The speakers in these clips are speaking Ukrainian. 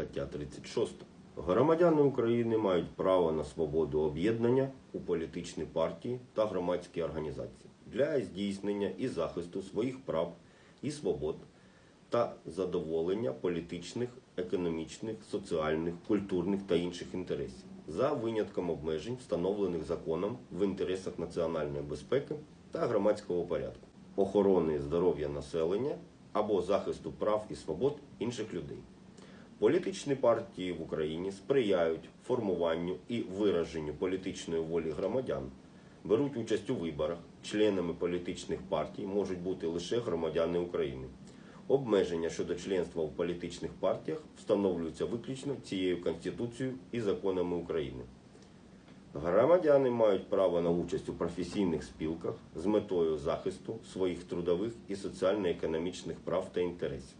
стаття 36. Громадяни України мають право на свободу об'єднання у політичні партії та громадські організації для здійснення і захисту своїх прав і свобод та задоволення політичних, економічних, соціальних, культурних та інших інтересів за винятком обмежень, встановлених законом в інтересах національної безпеки та громадського порядку, охорони здоров'я населення або захисту прав і свобод інших людей. Політичні партії в Україні сприяють формуванню і вираженню політичної волі громадян, беруть участь у виборах. Членами політичних партій можуть бути лише громадяни України. Обмеження щодо членства в політичних партіях встановлюються виключно цією Конституцією і законами України. Громадяни мають право на участь у професійних спілках з метою захисту своїх трудових і соціально-економічних прав та інтересів.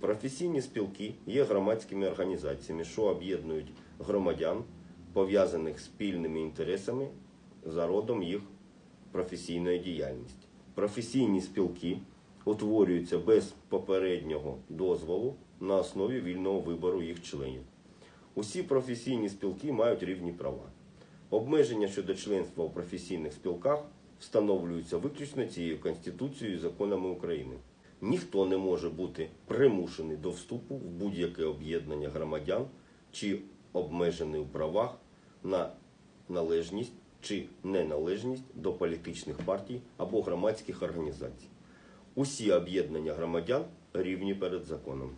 Професійні спілки є громадськими організаціями, що об'єднують громадян, пов'язаних спільними інтересами за родом їх професійної діяльності. Професійні спілки утворюються без попереднього дозволу на основі вільного вибору їх членів. Усі професійні спілки мають рівні права. Обмеження щодо членства у професійних спілках встановлюються виключно цією Конституцією і законами України. Ніхто не може бути примушений до вступу в будь-яке об'єднання громадян чи обмежений у правах на належність чи неналежність до політичних партій або громадських організацій. Усі об'єднання громадян рівні перед законом.